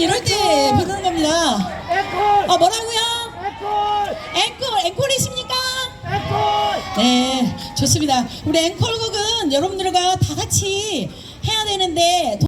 이럴 때 부르는 겁니다. 앵콜! 어, 뭐라고요? 앵콜! 앵콜 앵콜 이십니까? 앵콜! 네 좋습니다. 우리 앵콜곡은 여러분들과 다 같이 해야 되는데